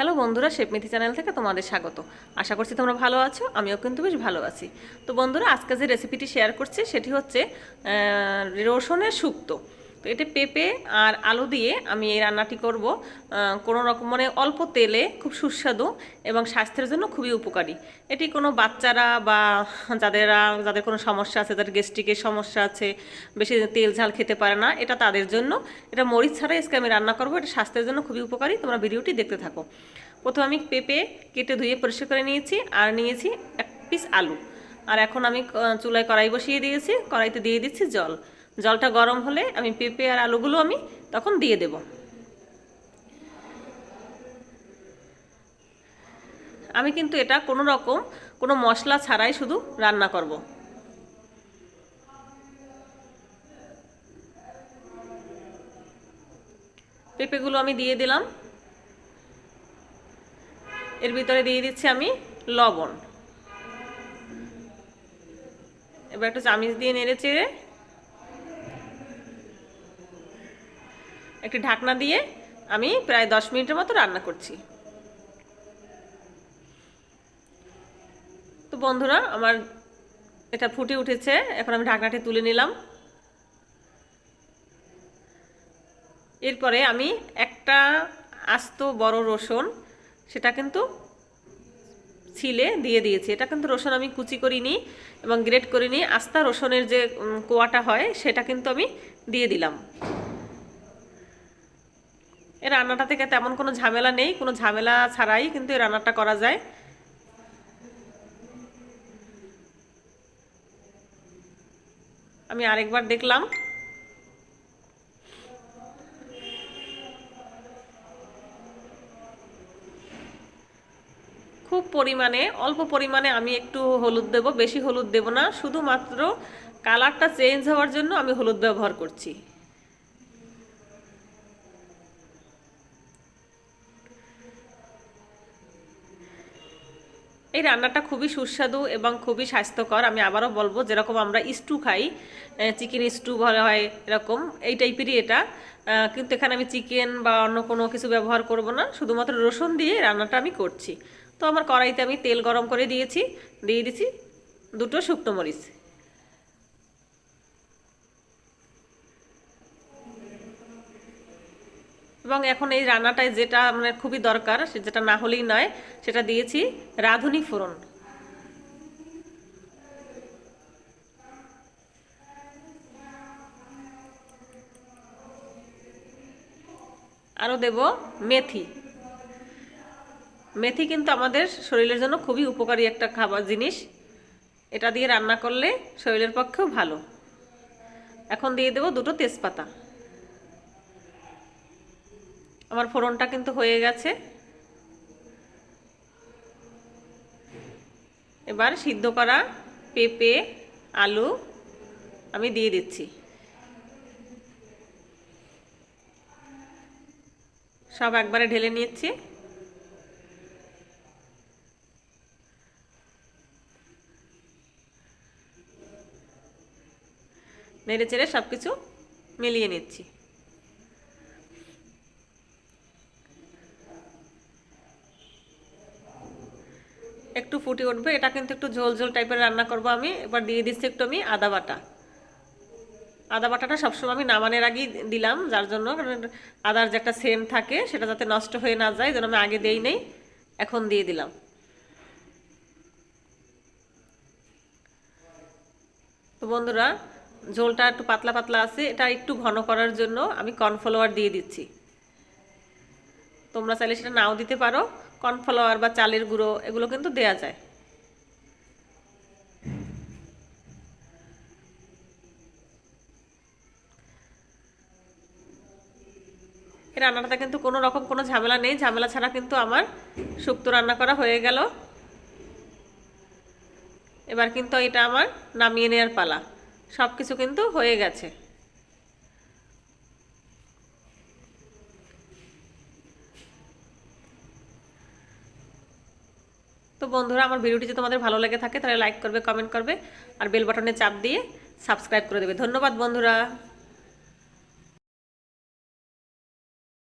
Hello বন্ধুরা শেপমিথি channel থেকে তোমাদের স্বাগত। আশা করছি তোমরা ভালো আছো, আমিও কিন্তু বেশ ভালো আছি। তো বন্ধুরা, আজকে যে রেসিপিটি শেয়ার করছি, সেটি হচ্ছে রসুনের শুক্তো। তো এটি পেঁপে আর আলু দিয়ে আমি এই রান্নাটি করব। কোনো রকম মানে অল্প তেলে খুব সুস্বাদু এবং স্বাস্থ্যের জন্য খুবই উপকারী। এটি কোনো বাচ্চারা বা যাদের যাদের কোনো সমস্যা আছে, যাদের গ্যাস্ট্রিকের সমস্যা আছে, বেশি তেল ঝাল খেতে পারে না, এটা তাদের জন্য। এটা মরিচ ছাড়া আজকে আমি রান্না করব, এটা স্বাস্থ্যের জন্য খুবই উপকারী, তোমরা ভিডিওটি দেখতে থাকো। প্রথমে আমি পেঁপে কেটে ধুয়ে পরিষ্কার করে নিয়েছি, আর নিয়েছি এক পিস আলু। আর এখন আমি চুলায় কড়াই বসিয়ে দিয়েছি, কড়াইতে দিয়ে দিচ্ছি জল। জলটা গরম হলে আমি পেঁপে আর আলুগুলো আমি তখন দিয়ে দেব। আমি কিন্তু এটা কোনো রকম কোনো মশলা ছাড়াই শুধু রান্না করব। পেঁপেগুলো আমি দিয়ে দিলাম। এর ভিতরে দিয়ে দিচ্ছি আমি লবণ। এবার একটু চামিচ দিয়ে নেড়ে চেড়ে একটি ঢাকনা দিয়ে আমি প্রায় দশ মিনিটের মতো রান্না করছি। তো বন্ধুরা, আমার এটা ফুটে উঠেছে, এখন আমি ঢাকনাটি তুলে নিলাম। এরপরে আমি একটা আস্ত বড় রসুন, সেটা কিন্তু ছিলে দিয়ে দিয়েছি। এটা কিন্তু রসুন আমি কুচি করিনি এবং গ্রেট করিনি। আস্তা রসুনের যে কোয়াটা হয়, সেটা কিন্তু আমি দিয়ে দিলাম। এই রান্নাটা থেকে তেমন কোনো ঝামেলা নেই, কোনো ঝামেলা ছাড়াই কিন্তু এই রান্নাটা করা যায়। আমি আরেকবার দেখলাম। খুব পরিমাণে, অল্প পরিমাণে আমি একটু হলুদ দেব, বেশি হলুদ দেব না, শুধুমাত্র কালারটা চেঞ্জ হওয়ার জন্য আমি হলুদ ব্যবহার করছি। এই রান্নাটা খুবই সুস্বাদু এবং খুবই স্বাস্থ্যকর। আমি আবারও বলব, যেরকম আমরা স্টু খাই চিকেন স্টু ভালো হয় এরকম, এই টাইপেরই এটা। কিন্তু এখানে আমি চিকেন বা অন্য কোনো কিছু ব্যবহার করব না, শুধুমাত্র রসুন দিয়ে রান্নাটা আমি করছি। তো আমার কড়াইতে আমি তেল গরম করে দিয়েছি, দিয়ে দিছি দুটো শুকনো মরিচ। এবং এখন এই রান্নাটায় যেটা মানে খুবই দরকার যেটা না হলেই নয়, সেটা দিয়েছি রাঁধুনি ফোড়ন। আরও দেব মেথি। মেথি কিন্তু আমাদের শরীরের জন্য খুবই উপকারী একটা খাবার জিনিস। এটা দিয়ে রান্না করলে শরীরের পক্ষেও ভালো। এখন দিয়ে দেব দুটো তেজপাতা। আমার ফোড়নটা কিন্তু হয়ে গেছে। এবার সিদ্ধ করা পেঁপে, আলু আমি দিয়ে দিচ্ছি। সব একবারে ঢেলে নিচ্ছি। নেড়ে চেড়ে সব কিছু মিলিয়ে নিচ্ছি। একটু ফুটে উঠবে। এটা কিন্তু একটু ঝোল ঝোল টাইপের রান্না করব আমি। এবার দিয়ে দিচ্ছি একটু আমি আদা বাটা। আদা বাটাটা সবসময় আমি নামানোর আগেই দিলাম, যার জন্য কারণ আদার যে একটা সেন্ট থাকে, সেটা যাতে নষ্ট হয়ে না যায়, যেন আমি আগে দেই নেই, এখন দিয়ে দিলাম। তো বন্ধুরা, ঝোলটা একটু পাতলা পাতলা আছে, এটা একটু ঘন করার জন্য আমি কর্নফ্লাওয়ার দিয়ে দিচ্ছি। তোমরা চাইলে সেটা নাও দিতে পারো। কর্নফ্লাওয়ার বা চালের গুঁড়ো এগুলো কিন্তু দেয়া যায়। এই রান্নাটাতে কিন্তু কোনো রকম কোনো ঝামেলা নেই। ঝামেলা ছাড়া কিন্তু আমার শুক্তো রান্না করা হয়ে গেল। এবার কিন্তু এটা আমার নামিয়ে নেওয়ার পালা। সব কিছু কিন্তু হয়ে গেছে। তো বন্ধুরা, আমার ভিডিওটি যদি তোমাদের ভালো লাগে থাকে, তাহলে লাইক করবে কমেন্ট করবে, আর বেল বাটনে চাপ দিয়ে সাবস্ক্রাইব করে দেবে। ধন্যবাদ বন্ধুরা।